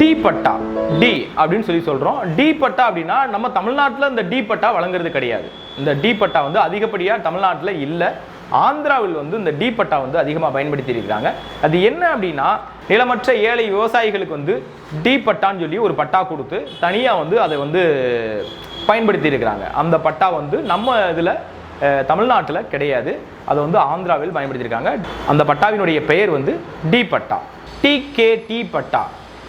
D பட்டா. D அப்படின்னு சொல்லி சொல்கிறோம் டி பட்டா அப்படின்னா நம்ம தமிழ்நாட்டில் இந்த டி பட்டா வழங்குறது கிடையாது. இந்த டி பட்டா வந்து அதிகப்படியாக தமிழ்நாட்டில் இல்லை. ஆந்திராவில் வந்து இந்த டி பட்டா வந்து அதிகமாக பயன்படுத்தி இருக்கிறாங்க. அது என்ன அப்படின்னா நிலமற்ற ஏழை விவசாயிகளுக்கு வந்து டி பட்டான்னு சொல்லி ஒரு பட்டா கொடுத்து தனியாக வந்து அதை வந்து பயன்படுத்தி இருக்கிறாங்க. அந்த பட்டா வந்து நம்ம இதில் தமிழ்நாட்டில் கிடையாது. அதை வந்து ஆந்திராவில் பயன்படுத்தியிருக்காங்க அந்த பட்டாவினுடைய பெயர் வந்து டி பட்டா. டிகேடி பட்டா.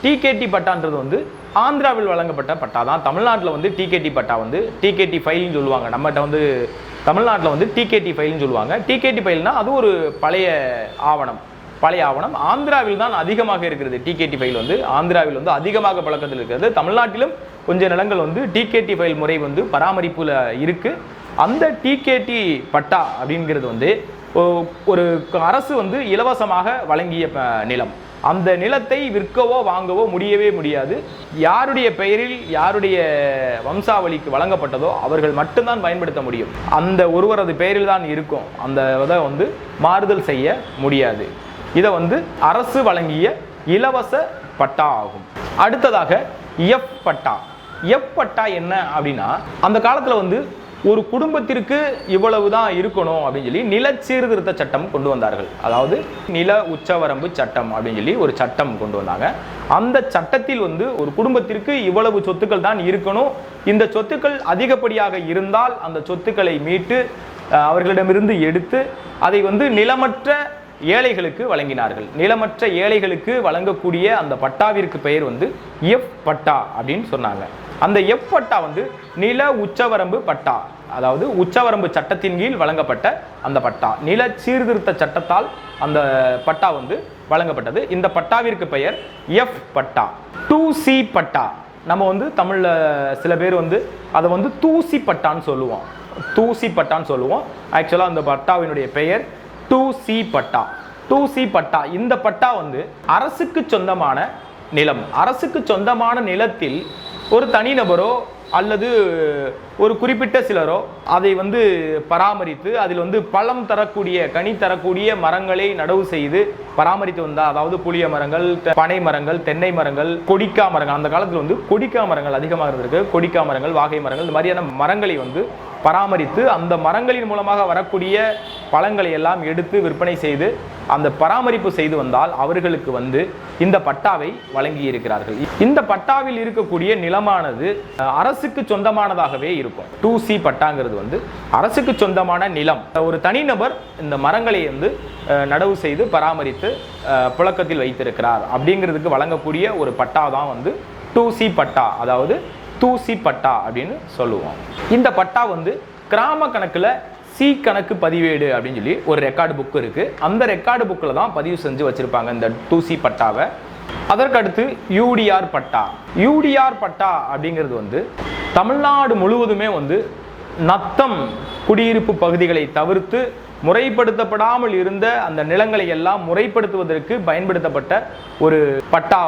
டிகேடி பட்டான்றது வந்து ஆந்திராவில் வழங்கப்பட்ட பட்டா தான். தமிழ்நாட்டில் வந்து டிகேடி பட்டா வந்து டிகேடி ஃபைல்னு சொல்லுவாங்க. நம்மகிட்ட வந்து தமிழ்நாட்டில் வந்து டிகேடி ஃபைல்னு சொல்லுவாங்க. டிகேடி ஃபைல்னா அது ஒரு பழைய ஆவணம். பழைய ஆவணம். ஆந்திராவில் தான் அதிகமாக இருக்கிறது டிகேடி ஃபைல் வந்து. ஆந்திராவில் வந்து அதிகமாக பழக்கத்தில் இருக்கிறது. தமிழ்நாட்டிலும் கொஞ்சம் நிலங்கள் வந்து டிகேடி ஃபைல் முறை வந்து பராமரிப்பில் இருக்குது அந்த டிகேடி பட்டா அப்படிங்கிறது வந்து ஒரு அரசு வந்து இலவசமாக வழங்கிய ப- நிலம். அந்த நிலத்தை விற்கவோ வாங்கவோ முடியவே முடியாது. யாருடைய பெயரில் யாருடைய வம்சாவளிக்கு வழங்கப்பட்டதோ அவர்கள் மட்டும்தான் பயன்படுத்த முடியும். அந்த ஒருவரது பெயரில் தான் இருக்கும். அந்த இதை வந்து மாறுதல் செய்ய முடியாது. இதை வந்து அரசு வழங்கிய இலவச பட்டா ஆகும். அடுத்ததாக எஃப் பட்டா. எஃப் பட்டா என்ன அப்படின்னா அந்த காலத்தில் வந்து ஒரு குடும்பத்திற்கு இவ்வளவு தான் இருக்கணும் அப்படின்னு சொல்லி நில சீர்திருத்த சட்டம் கொண்டு வந்தார்கள். அதாவது நில உச்சவரம்பு சட்டம் அப்படின்னு சொல்லி ஒரு சட்டம் கொண்டு வந்தாங்க. அந்த சட்டத்தில் வந்து ஒரு குடும்பத்திற்கு இவ்வளவு சொத்துக்கள் தான் இருக்கணும். இந்த சொத்துக்கள் அதிகப்படியாக இருந்தால் அந்த சொத்துக்களை மீட்டு அவர்களிடமிருந்து எடுத்து அதை வந்து நிலமற்ற ஏழைகளுக்கு வழங்கினார்கள். நிலமற்ற ஏழைகளுக்கு வழங்கக்கூடிய அந்த பட்டாவிற்கு பெயர் வந்து எஃப் பட்டா அப்படின்னு சொன்னாங்க. அந்த எஃப் பட்டா வந்து நில உச்சவரம்பு பட்டா. அதாவது உச்சவரம்பு சட்டத்தின் கீழ் வழங்கப்பட்ட அந்த பட்டா. நில சீர்திருத்த சட்டத்தால் அந்த பட்டா வந்து வழங்கப்பட்டது. இந்த பட்டாவிற்கு பெயர் எஃப் பட்டா. டூ சி பட்டா. நம்ம வந்து தமிழில் சில பேர் வந்து அதை வந்து தூசி பட்டான்னு சொல்லுவோம். தூசி பட்டான்னு சொல்லுவோம். ஆக்சுவலாக அந்த பட்டாவினுடைய பெயர் டூ சி பட்டா. டூ சி பட்டா. இந்த பட்டா வந்து அரசுக்கு சொந்தமான நிலம். அரசுக்கு சொந்தமான நிலத்தில் ஒரு தனிநபரோ அல்லது ஒரு குறிப்பிட்ட சிலரோ அதை வந்து பராமரித்து அதில் வந்து பழம் தரக்கூடிய கனி தரக்கூடிய மரங்களை நடவு செய்து பராமரித்து வந்தால் அதாவது புளிய மரங்கள் பனை மரங்கள் தென்னை மரங்கள் கொடிக்கா மரங்கள் அந்த காலத்தில் வந்து கொடிக்கா மரங்கள் அதிகமாக இருந்திருக்கு. கொடிக்கா மரங்கள் வாகை மரங்கள் இந்த மாதிரியான மரங்களை வந்து பராமரித்து அந்த மரங்களின் மூலமாக வரக்கூடிய பழங்களை எல்லாம் எடுத்து விற்பனை செய்து அந்த பராமரிப்பு செய்து வந்தால் அவர்களுக்கு வந்து இந்த பட்டாவை வழங்கி இருக்கிறார்கள் இந்த பட்டாவில் இருக்கக்கூடிய நிலமானது அரசுக்கு சொந்தமானதாகவே இருக்கும். டூ சி பட்டாங்கிறது வந்து அரசுக்கு சொந்தமான நிலம். ஒரு தனிநபர் இந்த மரங்களை வந்து நடவு செய்து பராமரித்து புழக்கத்தில் வைத்திருக்கிறார். அப்படிங்கிறதுக்கு வழங்கக்கூடிய ஒரு பட்டா தான் வந்து டூ சி பட்டா. அதாவது தூசி பட்டா அப்படின்னு சொல்லுவோம். இந்த பட்டா வந்து கிராம கணக்கில் சி கணக்கு பதிவேடு அப்படின்னு சொல்லி ஒரு ரெக்கார்டு புக் இருக்குது அந்த ரெக்கார்டு புக்கில் தான் பதிவு செஞ்சு வச்சுருப்பாங்க இந்த தூசி பட்டாவை அதற்கடுத்து யூடிஆர் பட்டா. யூடிஆர் பட்டா அப்படிங்கிறது வந்து தமிழ்நாடு முழுவதுமே வந்து நத்தம் குடியிருப்பு பகுதிகளை தவிர்த்து முறைப்படுத்தப்படாமல் இருந்த அந்த நிலங்களை எல்லாம் முறைப்படுத்துவதற்கு பயன்படுத்தப்பட்ட ஒரு பட்டா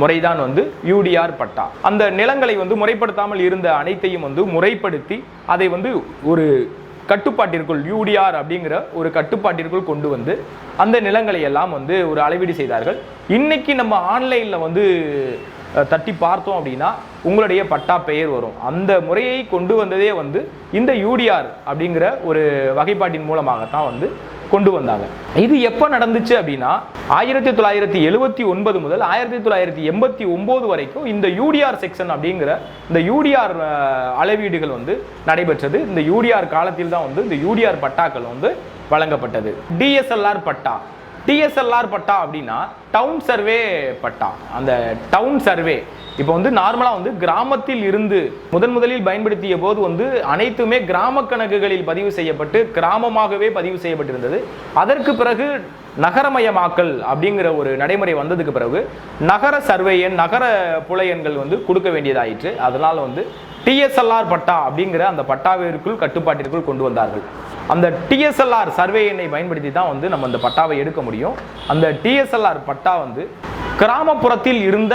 முறைதான் வந்து யூடிஆர் பட்டா. அந்த நிலங்களை வந்து முறைப்படுத்தாமல் இருந்த அனைத்தையும் வந்து முறைப்படுத்தி அதை வந்து ஒரு கட்டுப்பாட்டிற்குள் யூடிஆர் அப்படிங்கிற ஒரு கட்டுப்பாட்டிற்குள் கொண்டு வந்து அந்த நிலங்களை எல்லாம் வந்து ஒரு அளவீடு செய்தார்கள். இன்னைக்கு நம்ம ஆன்லைனில் வந்து தட்டி பார்த்தோம் அப்படின்னா உங்களுடைய பட்டா பெயர் வரும். அந்த முறையை கொண்டு வந்ததே வந்து இந்த யூடிஆர் அப்படிங்கிற ஒரு வகைப்பாட்டின் மூலமாகத்தான் வந்து கொண்டு வந்தாங்க. இது எப்போ நடந்துச்சு அப்படின்னா ஆயிரத்தி தொள்ளாயிரத்தி எழுபத்தி ஒன்பது முதல் ஆயிரத்தி தொள்ளாயிரத்தி எண்பத்தி ஒம்பது வரைக்கும் இந்த யூடிஆர் செக்ஷன் அப்படிங்கிற இந்த யூடிஆர் அளவீடுகள் வந்து நடைபெற்றது. இந்த யூடிஆர் காலத்தில் தான் வந்து இந்த யூடிஆர் பட்டாக்கள் வந்து வழங்கப்பட்டது. டிஎஸ்எல்ஆர் பட்டா. டிஎஸ்எல்ஆர் பட்டா அப்படின்னா டவுன் சர்வே பட்டா. அந்த டவுன் சர்வே இப்போ வந்து நார்மலாக வந்து கிராமத்தில் இருந்து முதன் முதலில் பயன்படுத்திய போது வந்து அனைத்துமே கிராம கணக்குகளில் பதிவு செய்யப்பட்டு கிராமமாகவே பதிவு செய்யப்பட்டிருந்தது. அதற்கு பிறகு நகரமயமாக்கல் அப்படிங்கிற ஒரு நடைமுறை வந்ததுக்கு பிறகு நகர சர்வேயன் நகர புலையன்கள் வந்து கொடுக்க வேண்டியதாயிற்று. அதனால் வந்து டிஎஸ்எல்ஆர் பட்டா அப்படிங்கிற அந்த பட்டாவிற்குள் கட்டுப்பாட்டிற்குள் கொண்டு வந்தார்கள். அந்த டிஎஸ்எல்ஆர் சர்வே எண்ணை பயன்படுத்தி தான் வந்து நம்ம அந்த பட்டாவை எடுக்க முடியும். அந்த டிஎஸ்எல்ஆர் பட்டா வந்து கிராமப்புறத்தில் இருந்த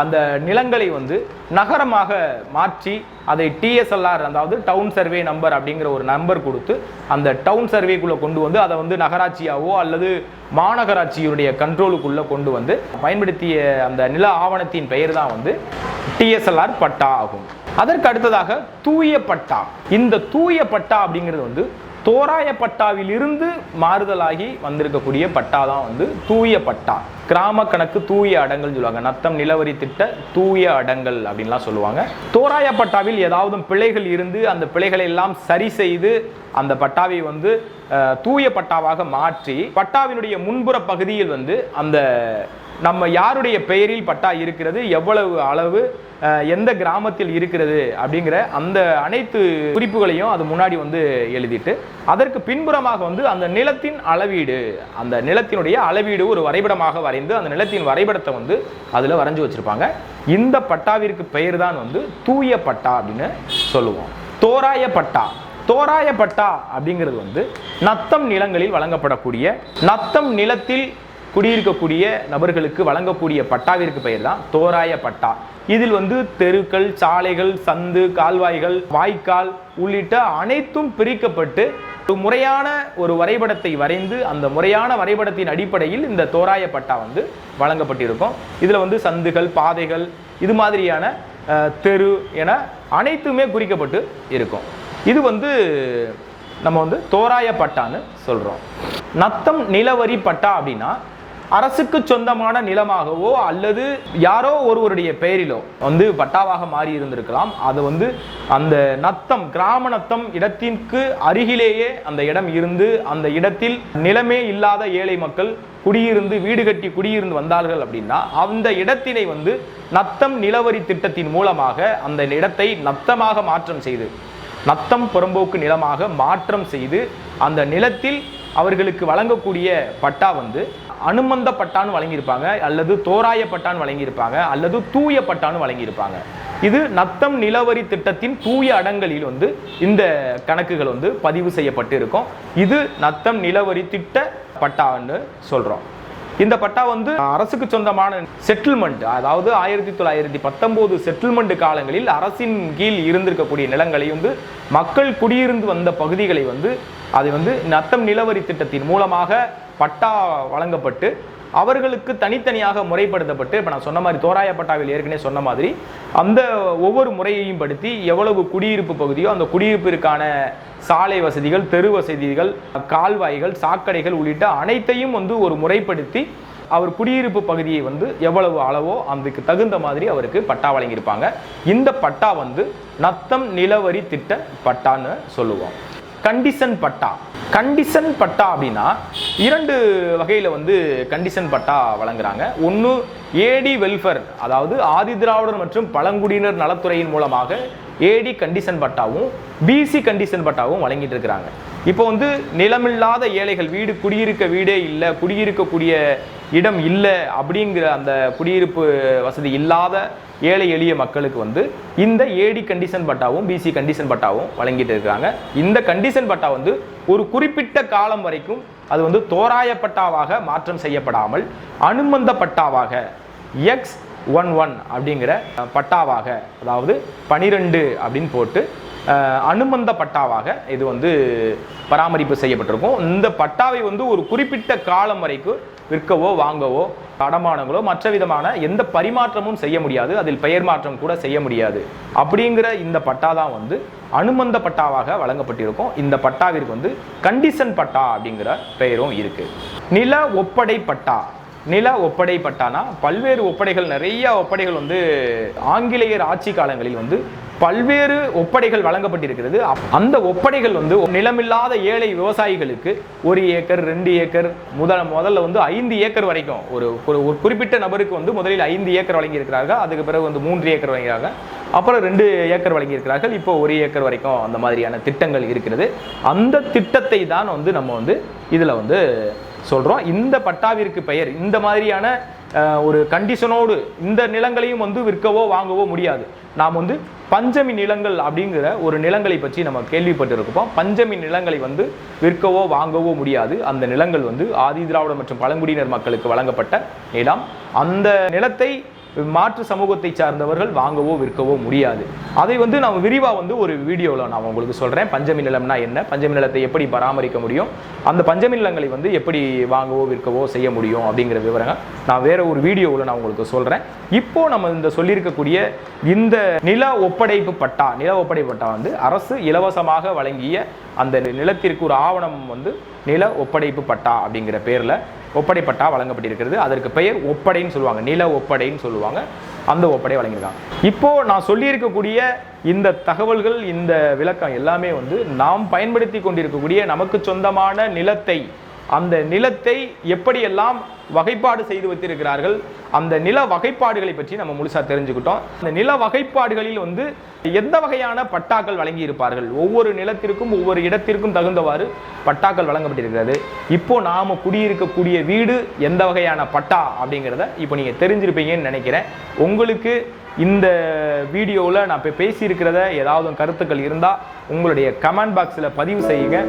அந்த நிலங்களை வந்து நகரமாக மாற்றி அதை டிஎஸ்எல்ஆர் அதாவது டவுன் சர்வே நம்பர் அப்படிங்கிற ஒரு நம்பர் கொடுத்து அந்த டவுன் சர்வேக்குள்ளே கொண்டு வந்து அதை வந்து நகராட்சியாவோ அல்லது மாநகராட்சியினுடைய கண்ட்ரோலுக்குள்ளே கொண்டு வந்து பயன்படுத்திய அந்த நில ஆவணத்தின் பெயர் தான் வந்து டிஎஸ்எல்ஆர் பட்டா ஆகும். அதற்கு அடுத்ததாக தூய பட்டா. இந்த தூய பட்டா அப்படிங்கிறது வந்து தோராய பட்டாவிலிருந்து மாறுதலாகி வந்திருக்கக்கூடிய பட்டா தான் வந்து தூய பட்டா. கிராம கணக்கு தூய அடங்கல் சொல்லுவாங்க. நத்தம் நிலவரி திட்ட தூய அடங்கல் அப்படின்லாம் சொல்லுவாங்க. தோராய பட்டாவில் ஏதாவது பிழைகள் இருந்து அந்த பிழைகளை எல்லாம் சரி செய்து அந்த பட்டாவை வந்து தூய பட்டாவாக மாற்றி பட்டாவினுடைய முன்புற பகுதியில் வந்து அந்த நம்ம யாருடைய பெயரில் பட்டா இருக்கிறது எவ்வளவு அளவு எந்த கிராமத்தில் இருக்கிறது அப்படிங்கிற அந்த அனைத்து குறிப்புகளையும் அது முன்னாடி வந்து எழுதிட்டு அதற்கு பின்புறமாக வந்து அந்த நிலத்தின் அளவீடு அந்த நிலத்தினுடைய அளவீடு ஒரு வரைபடமாக வரைந்து அந்த நிலத்தின் வரைபடத்தை வந்து அதில் வரைஞ்சு வச்சுருப்பாங்க. இந்த பட்டாவிற்கு பெயர் தான் வந்து தூய பட்டா அப்படின்னு சொல்லுவோம். தோராய பட்டா. தோராய பட்டா அப்படிங்கிறது வந்து நத்தம் நிலங்களில் வழங்கப்படக்கூடிய நத்தம் நிலத்தில் குடியிருக்கக்கூடிய நபர்களுக்கு வழங்கக்கூடிய பட்டாவிற்கு பெயர் தான் தோராய பட்டா. இதில் வந்து தெருக்கள் சாலைகள் சந்து கால்வாய்கள் வாய்க்கால் உள்ளிட்ட அனைத்தும் பிரிக்கப்பட்டு ஒரு முறையான ஒரு வரைபடத்தை வரைந்து அந்த முறையான வரைபடத்தின் அடிப்படையில் இந்த தோராய பட்டா வந்து வழங்கப்பட்டிருக்கும். இதில் வந்து சந்துகள் பாதைகள் இது மாதிரியான தெரு என அனைத்துமே குறிக்கப்பட்டு இருக்கும். இது வந்து நம்ம வந்து தோராய பட்டான்னு சொல்கிறோம் நத்தம் நிலவரி பட்டா அப்படின்னா அரசுக்கு சொந்தமான நிலமாகவோ அல்லது யாரோ ஒருவருடைய பெயரிலோ வந்து பட்டாவாக மாறி இருந்திருக்கலாம். அது வந்து அந்த நத்தம் கிராம நத்தம் இடத்திற்கு அருகிலேயே அந்த இடம் இருந்து அந்த இடத்தில் நிலமே இல்லாத ஏழை மக்கள் குடியிருந்து வீடு கட்டி குடியிருந்து வந்தார்கள் அப்படின்னா அந்த இடத்தினை வந்து நத்தம் நிலவரி திட்டத்தின் மூலமாக அந்த இடத்தை நத்தமாக மாற்றம் செய்து நத்தம் புறம்போக்கு நிலமாக மாற்றம் செய்து அந்த நிலத்தில் அவர்களுக்கு வழங்கக்கூடிய பட்டா வந்து அனுமந்த பட்டான்னு வழங்கியிருப்பாங்க அல்லது தோராய பட்டான்னு வழங்கியிருப்பாங்க அல்லது தூய பட்டான்னு வழங்கியிருப்பாங்க. இது நத்தம் நிலவரி திட்டத்தின் தூய அடங்கலில் வந்து இந்த கணக்குகள் வந்து பதிவு செய்யப்பட்டு இருக்கும். இது நத்தம் நிலவரி திட்ட பட்டான்னு சொல்றோம். இந்த பட்டா வந்து அரசுக்கு சொந்தமான செட்டில்மெண்ட் அதாவது ஆயிரத்தி தொள்ளாயிரத்தி பத்தொன்பது செட்டில்மெண்ட் காலங்களில் அரசின் கீழ் இருந்திருக்கக்கூடிய நிலங்களை வந்து மக்கள் குடியிருந்து வந்த பகுதிகளை வந்து அது வந்து நத்தம் நிலவரி திட்டத்தின் மூலமாக பட்டா வழங்கப்பட்டு அவர்களுக்கு தனித்தனியாக முறைப்படுத்தப்பட்டு இப்போ நான் சொன்ன மாதிரி தோராய பட்டாவில் ஏற்கனவே சொன்ன மாதிரி அந்த ஒவ்வொரு முறையையும் படுத்தி எவ்வளவு குடியிருப்பு பகுதியோ அந்த குடியிருப்பிற்கான சாலை வசதிகள் தெரு வசதிகள் கால்வாய்கள் சாக்கடைகள் உள்ளிட்ட அனைத்தையும் வந்து ஒரு முறைப்படுத்தி அவர் குடியிருப்பு பகுதியை வந்து எவ்வளவு அளவோ அதுக்கு தகுந்த மாதிரி அவருக்கு பட்டா வழங்கியிருப்பாங்க. இந்த பட்டா வந்து நத்தம் நிலவரி திட்ட பட்டான்னு சொல்லுவோம். கண்டிஷன் பட்டா. கண்டிஷன் பட்டா அப்படின்னா இரண்டு வகையில் வந்து கண்டிஷன் பட்டா வழங்குறாங்க. ஒன்று ஏடி வெல்ஃபேர் அதாவது ஆதிதிராவிடர் மற்றும் பழங்குடியினர் நலத்துறையின் மூலமாக ஏடி கண்டிஷன் பட்டாவும் பிசி கண்டிஷன் பட்டாவும் வழங்கிட்டு இருக்கிறாங்க. இப்போ வந்து நிலமில்லாத ஏழைகள் வீடு குடியிருக்க வீடே இல்லை குடியிருக்கக்கூடிய இடம் இல்லை அப்படிங்கிற அந்த குடியிருப்பு வசதி இல்லாத ஏழை எளிய மக்களுக்கு வந்து இந்த ஏடி கண்டிஷன் பட்டாவும் பிசி கண்டிஷன் பட்டாவும் வழங்கிட்டு இருக்காங்க. இந்த கண்டிஷன் பட்டா வந்து ஒரு குறிப்பிட்ட காலம் வரைக்கும் அது வந்து தோராய பட்டாவாக மாற்றம் செய்யப்படாமல் அனுமந்த பட்டாவாக எக்ஸ் ஒன் ஒன் அப்படிங்கிற பட்டாவாக அதாவது பனிரெண்டு அப்படின்னு போட்டு அனுமந்த பட்டாவாக இது வந்து பராமரிப்பு செய்யப்பட்டிருக்கும். இந்த பட்டாவை வந்து ஒரு குறிப்பிட்ட காலம் வரைக்கும் விற்கவோ வாங்கவோ அடமானங்களோ மற்ற விதமான எந்த பரிமாற்றமும் செய்ய முடியாது. அதில் பெயர் மாற்றம் கூட செய்ய முடியாது. அப்படிங்கிற இந்த பட்டா தான் வந்து அனுமந்த பட்டாவாக வழங்கப்பட்டிருக்கும். இந்த பட்டாவிற்கு வந்து கண்டிஷன் பட்டா அப்படிங்கிற பெயரும் இருக்கு. நில ஒப்படை பட்டா. நில ஒப்படை பட்டானா? பல்வேறு ஒப்படைகள் நிறைய ஒப்படைகள் வந்து ஆங்கிலேயர் ஆட்சி காலங்களில் வந்து பல்வேறு ஒப்படைகள் வழங்கப்பட்டிருக்கிறது. அப்- அந்த ஒப்படைகள் வந்து நிலமில்லாத ஏழை விவசாயிகளுக்கு ஒரு ஏக்கர் ரெண்டு ஏக்கர் முதல் முதல்ல வந்து ஐந்து ஏக்கர் வரைக்கும் ஒரு ஒரு ஒரு குறிப்பிட்ட நபருக்கு வந்து முதலில் ஐந்து ஏக்கர் வழங்கியிருக்கிறார்கள். அதுக்கு பிறகு வந்து மூன்று ஏக்கர் வழங்கிறாங்க அப்புறம் ரெண்டு ஏக்கர் வழங்கியிருக்கிறார்கள். இப்போ ஒரு ஏக்கர் வரைக்கும் அந்த மாதிரியான திட்டங்கள் இருக்கிறது. அந்த திட்டத்தை தான் வந்து நம்ம வந்து இதில் வந்து சொல்கிறோம் இந்த பட்டாவிற்கு பெயர் இந்த மாதிரியான ஒரு கண்டிஷனோடு இந்த நிலங்களையும் வந்து விற்கவோ வாங்கவோ முடியாது. நாம் வந்து பஞ்சமி நிலங்கள் அப்படிங்கிற ஒரு நிலங்களை பற்றி நம்ம கேள்விப்பட்டிருக்கோம் பஞ்சமி நிலங்களை வந்து விற்கவோ வாங்கவோ முடியாது. அந்த நிலங்கள் வந்து ஆதி திராவிட மற்றும் பழங்குடியினர் மக்களுக்கு வழங்கப்பட்ட நிலம். அந்த நிலத்தை மாற்று சமூகத்தை சார்ந்தவர்கள் வாங்கவோ விற்கவோ முடியாது. அதை வந்து நான் விரிவாக வந்து ஒரு வீடியோவில் நான் உங்களுக்கு சொல்கிறேன் பஞ்சமி நிலம்னா என்ன? பஞ்சமி நிலத்தை எப்படி பராமரிக்க முடியும்? அந்த பஞ்சமி நிலங்களை வந்து எப்படி வாங்கவோ விற்கவோ செய்ய முடியும் அப்படிங்கிற விவரங்கள் நான் வேற ஒரு வீடியோவில் நான் உங்களுக்கு சொல்கிறேன் இப்போ நம்ம இந்த சொல்லியிருக்கக்கூடிய இந்த நில ஒப்படைப்பு பட்டா நில ஒப்படைப்பு பட்டா வந்து அரசு இலவசமாக வழங்கிய அந்த நிலத்திற்கு ஒரு ஆவணம் வந்து நில ஒப்படைப்பு பட்டா அப்படிங்கிற பேரில் ஒப்படைப்பட்டா வழங்கப்பட்டிருக்கிறது. அதற்கு பெயர் ஒப்படைன்னு சொல்லுவாங்க. நில ஒப்படைன்னு சொல்லுவாங்க. அந்த ஒப்படை வழங்கியிருக்காங்க. இப்போ நான் சொல்லியிருக்கக்கூடிய இந்த தகவல்கள் இந்த விளக்கம் எல்லாமே வந்து நாம் பயன்படுத்தி கொண்டிருக்கக்கூடிய நமக்கு சொந்தமான நிலத்தை அந்த நிலத்தை எப்படியெல்லாம் வகைப்பாடு செய்து வைத்திருக்கிறார்கள் அந்த நில வகைப்பாடுகளை பற்றி நம்ம முழுசா தெரிஞ்சுக்கிட்டோம். அந்த நில வகைப்பாடுகளில் வந்து எந்த வகையான பட்டாக்கள் வழங்கி இருப்பார்கள் ஒவ்வொரு நிலத்திற்கும் ஒவ்வொரு இடத்திற்கும் தகுந்தவாறு பட்டாக்கள் வழங்கப்பட்டிருக்கிறது. இப்போ நாம குடியிருக்கக்கூடிய வீடு எந்த வகையான பட்டா அப்படிங்கிறத இப்போ நீங்க தெரிஞ்சிருப்பீங்கன்னு நினைக்கிறேன். உங்களுக்கு இந்த வீடியோவில் நான் இப்போ பேசியிருக்கிறத ஏதாவது கருத்துக்கள் இருந்தால் உங்களுடைய கமெண்ட் பாக்ஸில் பதிவு செய்யுங்க.